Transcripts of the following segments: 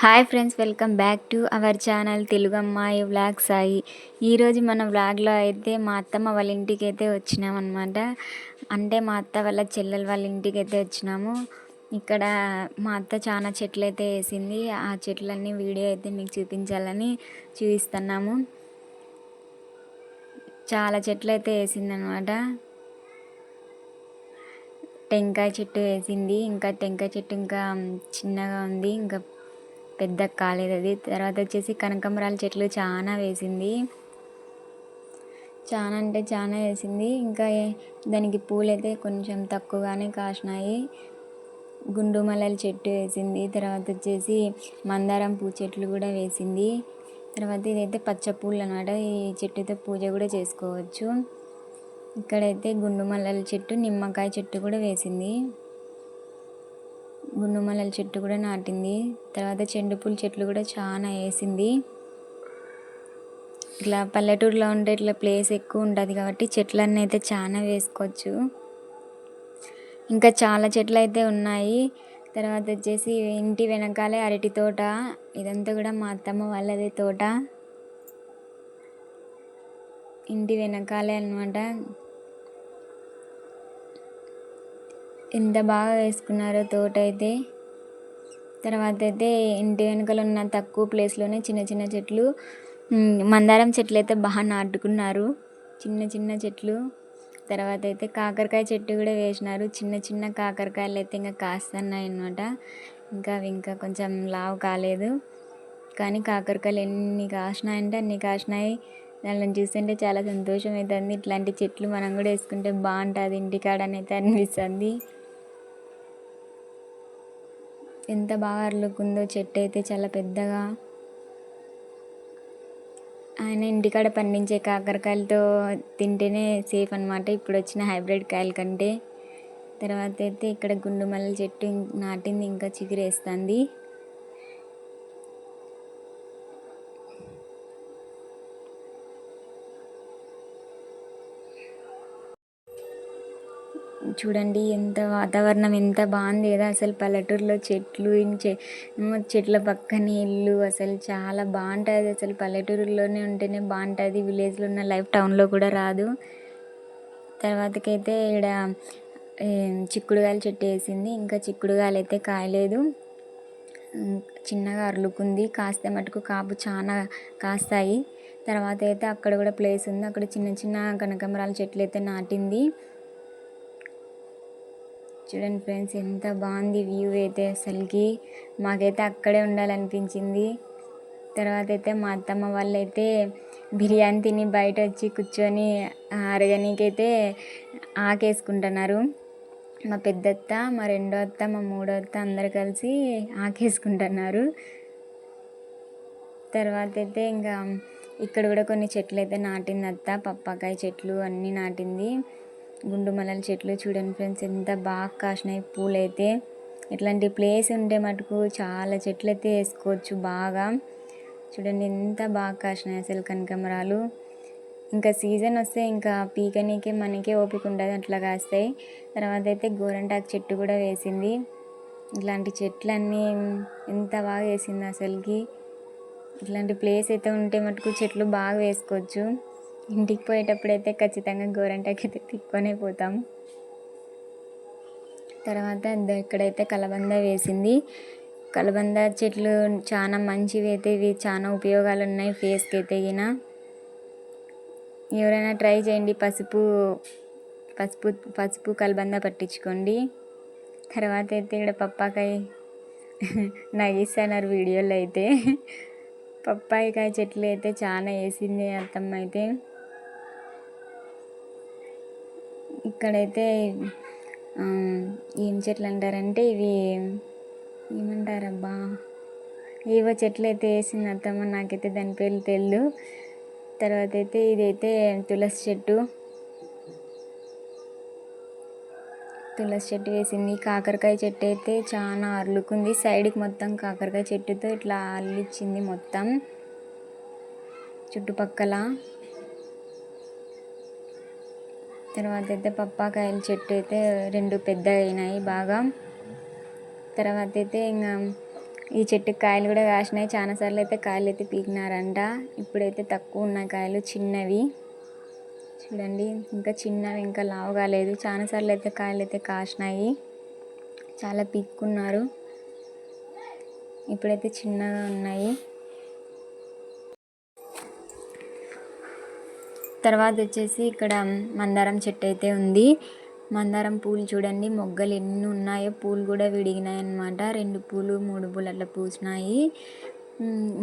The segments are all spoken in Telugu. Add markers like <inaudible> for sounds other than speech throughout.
Hi friends welcome back to our channel Telugu అమ్మాయి వ్లాగ్ సాయి. ఈరోజు మన వ్లాగ్లో అయితే మా అత్తమ్మ వాళ్ళ ఇంటికి అయితే వచ్చినామన్నమాట. అంటే మా అత్త వాళ్ళ చెల్లెల వాళ్ళ ఇంటికి అయితే వచ్చినాము. ఇక్కడ మా అత్త చాలా చెట్లు అయితే వేసింది. ఆ చెట్లన్నీ వీడియో అయితే మీకు చూపించాలని చూపిస్తున్నాము. చాలా చెట్లు అయితే వేసిందనమాట టెంకాయ చెట్టు వేసింది. ఇంకా టెంకాయ చెట్టు ఇంకా చిన్నగా ఉంది. ఇంకా పెద్ద కాలేదు అది. తర్వాత వచ్చేసి కనకంబరాల చెట్లు చాలా వేసింది. చాలా అంటే చాలా వేసింది. ఇంకా దానికి పూలైతే కొంచెం తక్కువగానే కాసినాయి. గుండు మల్లెల చెట్టు వేసింది. తర్వాత వచ్చేసి మందారం పూ చెట్లు కూడా వేసింది. తర్వాత ఇదైతే పచ్చ పూలు అనమాట ఈ చెట్టుతో పూజ కూడా చేసుకోవచ్చు. ఇక్కడైతే గుండు మల్లెల చెట్టు నిమ్మకాయ చెట్టు కూడా వేసింది. గుండు మల్లెల చెట్టు కూడా నాటింది. తర్వాత చెండు పూల చెట్లు కూడా చాలా వేసింది. ఇట్లా పల్లెటూరులో ఉంటే ఇట్లా ప్లేస్ ఎక్కువ ఉంటుంది కాబట్టి చెట్లన్నీ అయితే చాలా వేసుకోవచ్చు. ఇంకా చాలా చెట్లు అయితే ఉన్నాయి. తర్వాత వచ్చేసి ఇంటి వెనకాలే అరటి తోట ఇదంతా కూడా మా అత్తమ్మ వాళ్ళది తోట. ఇంటి వెనకాలే అనమాట ఎంత బాగా వేసుకున్నారో తోట అయితే తర్వాత అయితే ఇంటి వెనుకలు ఉన్న తక్కువ ప్లేస్లోనే చిన్న చిన్న చెట్లు మందారం చెట్లు అయితే బాగా నాటుకున్నారు. చిన్న చిన్న చెట్లు. తర్వాత అయితే కాకరకాయ చెట్టు కూడా వేసినారు. చిన్న చిన్న కాకరకాయలు అయితే ఇంకా కాస్తున్నాయి అన్నమాట ఇంకా అవి ఇంకా కొంచెం లావు కాలేదు. కానీ కాకరకాయలు ఎన్ని కాసినాయంటే అన్ని కాసినాయి. దానిని చూస్తుంటే చాలా సంతోషం అవుతుంది ఇట్లాంటి చెట్లు మనం కూడా వేసుకుంటే బాగుంటుంది. ఇంటికాడనైతే అనిపిస్తుంది. ఎంత బాగా అర్లుకుందో చెట్టు అయితే చాలా పెద్దగా. ఆయన ఇంటికాడ పండించే కాకరకాయలతో తింటేనే సేఫ్ అనమాట ఇప్పుడు వచ్చిన హైబ్రిడ్ కాయల కంటే. తర్వాత అయితే ఇక్కడ గుండు మల్లెల చెట్టు నాటింది ఇంకా చిగురేస్తుంది. చూడండి ఎంత వాతావరణం ఎంత బాగుంది. కదా అసలు పల్లెటూరులో చెట్లు చెట్ల పక్కన ఇల్లు అసలు చాలా బాగుంటుంది. అసలు పల్లెటూరులోనే ఉంటేనే బాగుంటుంది. విలేజ్లో ఉన్న లైఫ్ టౌన్లో కూడా రాదు. తర్వాతకైతే ఇక్కడ చిక్కుడుగాయల చెట్టు వేసింది. ఇంకా చిక్కుడుగాయలు అయితే కాయలేదు. చిన్నగా అర్లుకుంది. కాస్తే మటుకు కాపు చాలా కాస్తాయి. తర్వాత అయితే అక్కడ కూడా ప్లేస్ ఉంది. అక్కడ చిన్న చిన్న కనకమరాల చెట్లు అయితే నాటింది. చూడండి ఫ్రెండ్స్ ఎంత బాగుంది వ్యూ అయితే అసలుకి. మాకైతే అక్కడే ఉండాలనిపించింది. తర్వాత అయితే మా అత్తమ్మ వాళ్ళు అయితే బిర్యానీ తిని బయట వచ్చి కూర్చొని అరగనీకైతే ఆకేసుకుంటున్నారు. మా పెద్దత్త మా రెండో అత్త మా మూడో అత్త అందరు కలిసి ఆకేసుకుంటున్నారు. తర్వాత అయితే ఇంకా ఇక్కడ కూడా కొన్ని చెట్లు అయితే నాటింది అత్త పప్పాకాయ చెట్లు అన్నీ నాటింది. గుండు మల్లెల చెట్లు చూడండి ఫ్రెండ్స్ ఎంత బాగా కాసినాయి. పూలు అయితే ఇట్లాంటి ప్లేస్ ఉంటే మటుకు చాలా చెట్లు అయితే వేసుకోవచ్చు బాగా. చూడండి ఎంత బాగా కాసినాయి అసలు కనకమరాలు ఇంకా సీజన్ వస్తే ఇంకా పీకనీకి మనకే ఓపిక ఉండదు అట్లా కాస్తాయి. తర్వాత అయితే గోరంటాకు చెట్టు కూడా వేసింది. ఇట్లాంటి చెట్లన్నీ ఎంత బాగా వేసింది అసలుకి. ఇట్లాంటి ప్లేస్ అయితే ఉంటే మటుకు చెట్లు బాగా వేసుకోవచ్చు. ఇంటికి పోయేటప్పుడైతే ఖచ్చితంగా గోరంటాకి తిక్కునే తిక్కొనే పోతాం. తర్వాత ఇక్కడైతే కలబంద వేసింది. కలబంద చెట్లు చాలా మంచివి అయితే ఇవి చాలా ఉపయోగాలు ఉన్నాయి ఫేస్కి అయితే గిన. ఎవరైనా ట్రై చేయండి పసుపు పసుపు పసుపు కలబంద పట్టించుకోండి. తర్వాత అయితే ఇక్కడ పప్పాకాయ <laughs> నగిస్తున్నారు వీడియోలో అయితే. పప్పాయికాయ చెట్లు అయితే చాలా వేసింది అత్తమ్మ అయితే. ఇక్కడైతే ఏం చెట్లు అంటారంటే ఇవి ఏమంటారబ్బా? ఏవో చెట్లు అయితే వేసింది అత్తమ్మ నాకైతే దాని పేర్లు తెలియదు తర్వాత అయితే ఇదైతే తులసి చెట్టు. తులసి చెట్టు వేసింది. కాకరకాయ చెట్టు అయితే చాలా అర్లుకుంది సైడ్కి మొత్తం కాకరకాయ చెట్టుతో ఇట్లా అల్లిచ్చింది మొత్తం. చుట్టుపక్కల తర్వాత అయితే పప్పాకాయల చెట్టు అయితే రెండు పెద్ద అయినాయి బాగా. తర్వాత అయితే ఇంకా ఈ చెట్టుకి కాయలు కూడా కాసినాయి. చాలాసార్లు అయితే కాయలు అయితే పీకినారంట. ఇప్పుడైతే తక్కువ ఉన్నాయి కాయలు చిన్నవి. చూడండి ఇంకా చిన్నవి ఇంకా లావు కాలేదు. చాలాసార్లు అయితే కాయలు అయితే కాసినాయి. చాలా పీక్కున్నారు. ఇప్పుడైతే చిన్నగా ఉన్నాయి. తర్వాత వచ్చేసి ఇక్కడ మందారం చెట్టు అయితే ఉంది. మందారం పూలు చూడండి. మొగ్గలు ఎన్ని ఉన్నాయో పూలు కూడా విడిగినాయి అనమాట రెండు పూలు మూడు పూలు అట్లా పూసినాయి.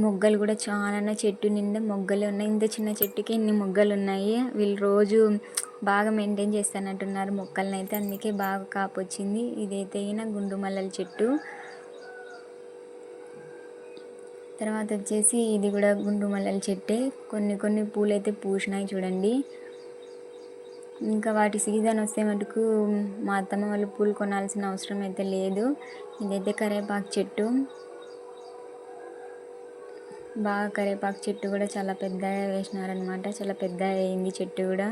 మొగ్గలు కూడా చాలా చెట్టు నిండా మొగ్గలు ఉన్నాయి. ఇంత చిన్న చెట్టుకి ఇన్ని మొగ్గలు ఉన్నాయి? వీళ్ళు రోజు బాగా మెయింటైన్ చేస్తానంటున్నారు మొక్కలను అయితే అందుకే బాగా కాపు వచ్చింది ఇదైతే అయినా గుండు మల్లెల చెట్టు. తర్వాత వచ్చేసి ఇది కూడా గుండు మల్లెల చెట్టే. కొన్ని కొన్ని పూలు అయితే పూసినాయి చూడండి. ఇంకా వాటి సీజన్ వస్తే మటుకు మా అత్తమ్మ వాళ్ళు పూలు కొనాల్సిన అవసరం అయితే లేదు. ఇదైతే కరేపాకు చెట్టు. బాగా కరేపాకు చెట్టు కూడా చాలా పెద్దగా వేసినారనమాట చాలా పెద్ద అయింది చెట్టు కూడా.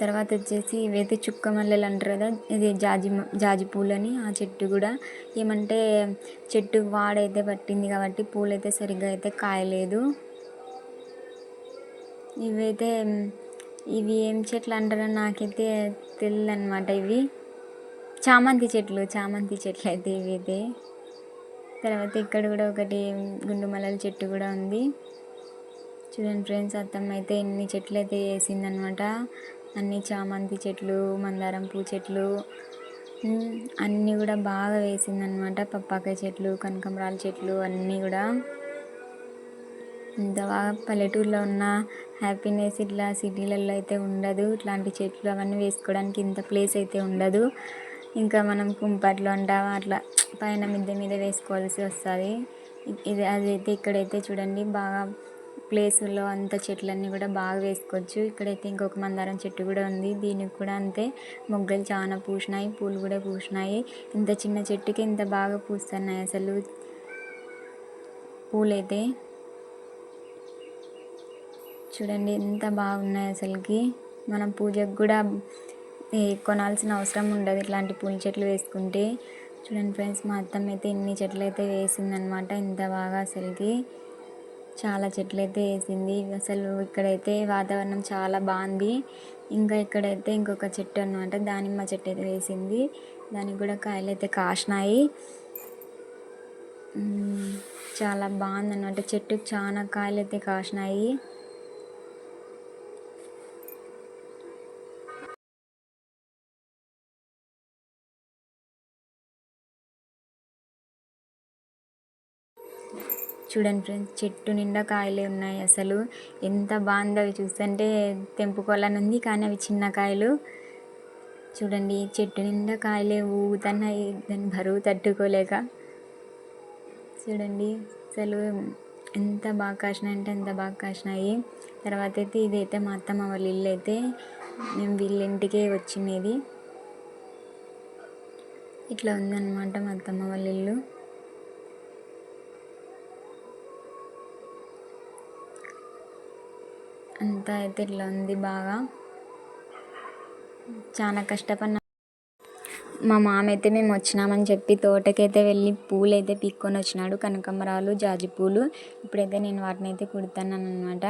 తర్వాత వచ్చేసి ఇవైతే చుక్క మల్లెలు అంటారు కదా ఇది జాజి జాజి పూలని ఆ చెట్టు కూడా. ఏమంటే చెట్టు వాడైతే పట్టింది కాబట్టి పూలైతే సరిగ్గా అయితే కాయలేదు. ఇవైతే ఇవి ఏం చెట్లు అంటారో నాకైతే తెలియదు అనమాట ఇవి. చామంతి చెట్లు చామంతి చెట్లు అయితే ఇవి అయితే తర్వాత ఇక్కడ కూడా ఒకటి గుండు మల్లెల చెట్టు కూడా ఉంది. చూడండి ఫ్రెండ్స్ అత్తమ్మ అయితే ఎన్ని చెట్లు అయితే వేసిందనమాట అన్ని చామంతి చెట్లు మందారం పూ చెట్లు అన్నీ కూడా బాగా వేసిందనమాట పప్పాకాయ చెట్లు కనకంబరాల చెట్లు అన్నీ కూడా. ఇంత బాగా పల్లెటూరులో ఉన్న హ్యాపీనెస్ ఇట్లా సిటీలలో అయితే ఉండదు. ఇట్లాంటి చెట్లు అవన్నీ వేసుకోవడానికి ఇంత ప్లేస్ అయితే ఉండదు. ఇంకా మనం కుంపట్లో అంటావా అట్లా పైన మిద్దె మీద వేసుకోవాల్సి వస్తుంది. ఇది అదైతే ఇక్కడైతే చూడండి బాగా ప్లేస్లో అంత చెట్లన్నీ కూడా బాగా వేసుకోవచ్చు. ఇక్కడైతే ఇంకొక మందారం చెట్టు కూడా ఉంది. దీనికి కూడా అంతే. మొగ్గలు చాలా పూసినాయి. పూలు కూడా పూసినాయి. ఇంత చిన్న చెట్టుకి ఇంత బాగా పూస్తున్నాయి అసలు పూలైతే. చూడండి ఎంత బాగున్నాయి అసలుకి. మనం పూజకు కూడా కొనాల్సిన అవసరం ఉండదు ఇట్లాంటి పూల చెట్లు వేసుకుంటే. చూడండి ఫ్రెండ్స్ మా అత్తమ్మ అయితే ఇన్ని చెట్లు అయితే వేసిందనమాట ఇంత బాగా అసలుకి. చాలా చెట్లు అయితే వేసింది. అసలు ఇక్కడైతే వాతావరణం చాలా బాగుంది. ఇంకా ఇక్కడైతే ఇంకొక చెట్టు అనమాట దానిమ్మ చెట్టు అయితే వేసింది. దానికి కూడా కాయలు అయితే కాసినాయి చాలా బాగుంది అనమాట చెట్టుకు చాలా కాయలు అయితే కాసినాయి. చూడండి ఫ్రెండ్స్ చెట్టు నిండా కాయలే ఉన్నాయి అసలు. ఎంత బాగుందో అవి చూస్తుంటే తెంపుకోవాలని ఉంది కానీ అవి చిన్న కాయలు. చూడండి చెట్టు నిండా కాయలే ఊగుతున్నాయి. దాన్ని బరువు తట్టుకోలేక. చూడండి అసలు ఎంత బాగా కాసినాయి అంటే ఎంత బాగా కాసినాయి. తర్వాత అయితే ఇదైతే మా అత్తమ్మ వాళ్ళ ఇల్లు అయితే. మేము వీళ్ళ ఇంటికే వచ్చినది ఇట్లా ఉందన్నమాట మా అత్తమ్మ వాళ్ళ ఇల్లు. అంతా అయితే ఇట్లా ఉంది బాగా. చాలా కష్టపడిన మా మామ అయితే మేము వచ్చినామని చెప్పి తోటకైతే వెళ్ళి పూలు అయితే పీక్కొని వచ్చినాడు కనకాంబరాలు జాజి పూలు. ఇప్పుడైతే నేను వాటిని అయితే కుడతాను అనమాట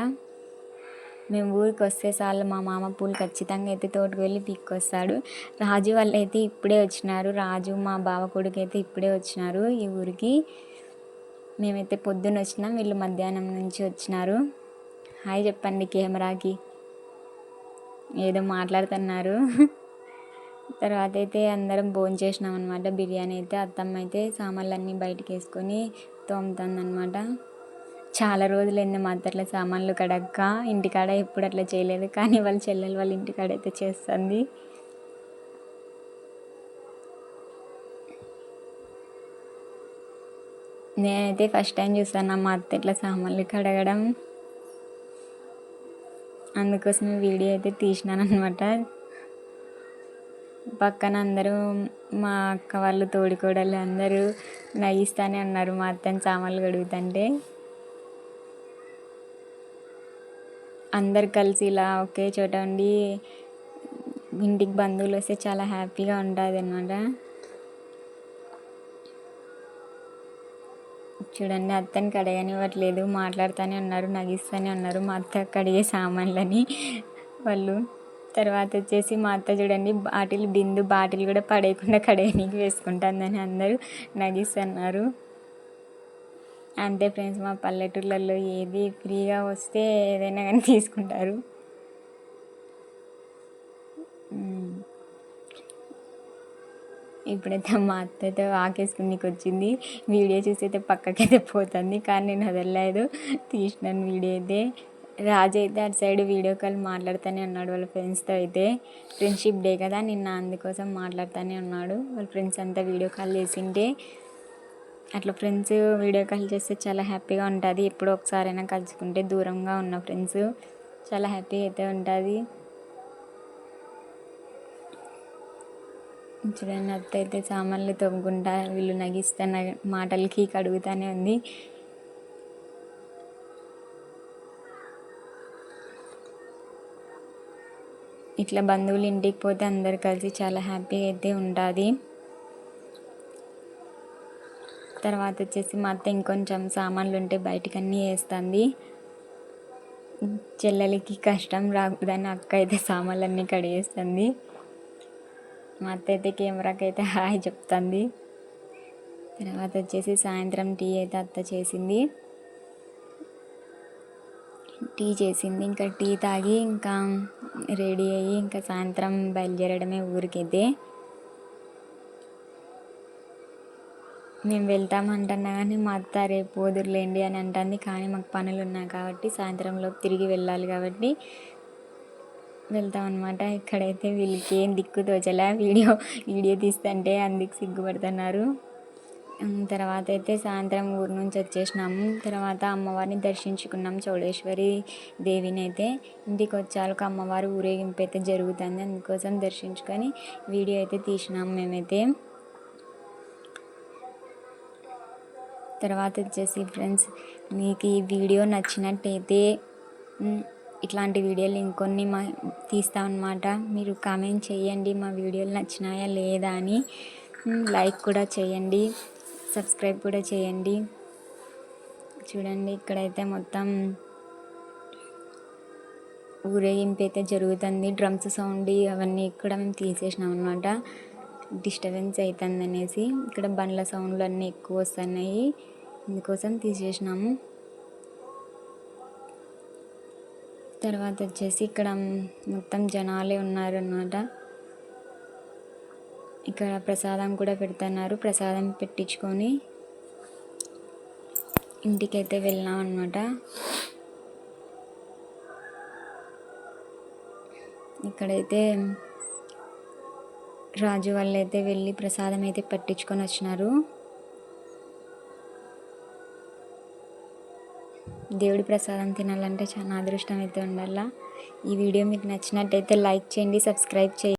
మేము ఊరికి వస్తే చాలు మా మామ పూలు ఖచ్చితంగా అయితే తోటకు వెళ్ళి పీక్కొస్తాడు. రాజు వాళ్ళు అయితే ఇప్పుడే వచ్చినారు. రాజు మా బావ కొడుకు అయితే ఇప్పుడే వచ్చినారు ఈ ఊరికి. మేమైతే పొద్దున్న వచ్చినాం వీళ్ళు మధ్యాహ్నం నుంచి వచ్చినారు. హాయ్ చెప్పండి కెమెరాకి. ఏదో మాట్లాడుతున్నారు. తర్వాత అయితే అందరం భోజనం చేసినాం అనమాట బిర్యానీ అయితే అత్తమ్మ అయితే సామాన్లన్నీ బయటకు వేసుకొని తోముతుందనమాట చాలా రోజులు అయింది మా అత్తట్ల సామాన్లు కడక్క. ఇంటికాడ ఎప్పుడు అట్లా చేయలేదు కానీ వాళ్ళ చెల్లెలు వాళ్ళ ఇంటికాడ అయితే చేస్తుంది. నేనైతే ఫస్ట్ టైం చూస్తాను మా అత్త ఇట్లా సామాన్లు కడగడం. అందుకోసం వీడియో అయితే తీసినాను అనమాట పక్కన అందరూ మా అక్క వాళ్ళు తోడికోడలు అందరూ నవ్విస్తానే అన్నారు మా అత్తని సామాన్లు కడుగుతుంటే. అందరు కలిసి ఇలా ఒకే చోట ఉండి ఇంటికి బంధువులు వస్తే చాలా హ్యాపీగా ఉంటుంది అనమాట చూడండి అత్తని కడగనివ్వట్లేదు మాట్లాడుతూనే ఉన్నారు నగిస్తూనే ఉన్నారు మా అత్త కడిగే సామాన్లని వాళ్ళు. తర్వాత వచ్చేసి మా అత్త చూడండి బాటిల్ బిందు బాటిల్ కూడా పడేయకుండా కడగనీకి వేసుకుంటుందని అందరూ నగిస్తున్నారు. అంతే ఫ్రెండ్స్ మా పల్లెటూర్లలో ఏది ఫ్రీగా వస్తే ఏదైనా కానీ తీసుకుంటారు. ఇప్పుడైతే మా అత్తతో అయితే వాకేసుకునికి వచ్చింది. వీడియో చూసి అయితే పక్కకైతే పోతుంది. కానీ నేను వదలలేదు తీసినాను వీడియో అయితే. రాజు అయితే అటు సైడ్ వీడియో కాల్ మాట్లాడుతూనే ఉన్నాడు వాళ్ళ ఫ్రెండ్స్తో అయితే. ఫ్రెండ్షిప్ డే కదా నిన్న అందుకోసం మాట్లాడుతూనే ఉన్నాడు. వాళ్ళ ఫ్రెండ్స్ అంతా వీడియో కాల్ చేసింటే. అట్లా ఫ్రెండ్స్ వీడియో కాల్ చేస్తే చాలా హ్యాపీగా ఉంటుంది. ఎప్పుడో ఒకసారైనా కలుసుకుంటే దూరంగా ఉన్న ఫ్రెండ్స్ చాలా హ్యాపీ అయితే ఉంటుంది. చూడండి అత్త అయితే సామాన్లు తవ్వుకుంటా వీళ్ళు నగిస్తున్న మాటలకి కడుగుతానే ఉంది. ఇట్లా బంధువులు ఇంటికి పోతే అందరు కలిసి చాలా హ్యాపీగా అయితే ఉంటుంది తర్వాత వచ్చేసి మా అత్త ఇంకొంచెం సామాన్లు ఉంటే బయటికి వేస్తుంది. చెల్లెలకి కష్టం రాకూడదని అక్క అయితే సామాన్లన్నీ కడిగేస్తుంది. మా అత్త అయితే కెమెరాకి అయితే హాయ్ చెప్తుంది. తర్వాత వచ్చేసి సాయంత్రం టీ అయితే అత్త చేసింది. టీ చేసింది. ఇంకా టీ తాగి ఇంకా రెడీ అయ్యి ఇంకా సాయంత్రం బయలుదేరడమే ఊరికైతే. మేము వెళ్తామంటున్నా కానీ మా అత్త రేపు వదిలేండి అని అంటుంది. కానీ మాకు పనులు ఉన్నాయి కాబట్టి సాయంత్రంలోపు తిరిగి వెళ్ళాలి కాబట్టి వెళ్తాం అనమాట ఇక్కడైతే వీళ్ళకి ఏం దిక్కు తోచలే. వీడియో వీడియో తీస్తుంటే అందుకు సిగ్గుపడుతున్నారు. తర్వాత అయితే సాయంత్రం ఊరు నుంచి వచ్చేసినాము తర్వాత అమ్మవారిని దర్శించుకున్నాం చౌడేశ్వరి దేవిని అయితే ఇంటికి వచ్చాక అమ్మవారి ఊరేగింపు అయితే జరుగుతుంది. అందుకోసం దర్శించుకొని వీడియో అయితే తీసినాం మేమైతే. తర్వాత వచ్చేసి ఫ్రెండ్స్ మీకు ఈ వీడియో నచ్చినట్టయితే ఇట్లాంటి వీడియోలు ఇంకొన్ని మా తీస్తాం మీరు కామెంట్ చేయండి. మా వీడియోలు నచ్చినాయా లేదా అని. లైక్ కూడా చేయండి. సబ్స్క్రైబ్ కూడా చేయండి. చూడండి ఇక్కడైతే మొత్తం ఊరేగింపు అయితే జరుగుతుంది. డ్రమ్స్ సౌండ్ అవన్నీ కూడా మేము తీసేసినాం అనమాట డిస్టర్బెన్స్ అవుతుంది అనేసి ఇక్కడ బండ్ల సౌండ్లు అన్నీ ఎక్కువ వస్తున్నాయి. ఇందుకోసం తీసేసినాము. తర్వాత వచ్చేసి ఇక్కడ మొత్తం జనాలే ఉన్నారు అన్నమాట ఇక్కడ ప్రసాదం కూడా పెడుతున్నారు. ప్రసాదం పెట్టించుకొని ఇంటికైతే వెళ్ళాం అనమాట ఇక్కడైతే రాజు వాళ్ళు అయితే వెళ్ళి ప్రసాదం అయితే పట్టించుకొని వచ్చినారు. దేవుడి ప్రసాదం తినాలంటే చాలా అదృష్టం అయితే ఉండాలి. ఈ వీడియో మీకు నచ్చినట్టయితే లైక్ చేయండి సబ్స్క్రైబ్ చేయండి.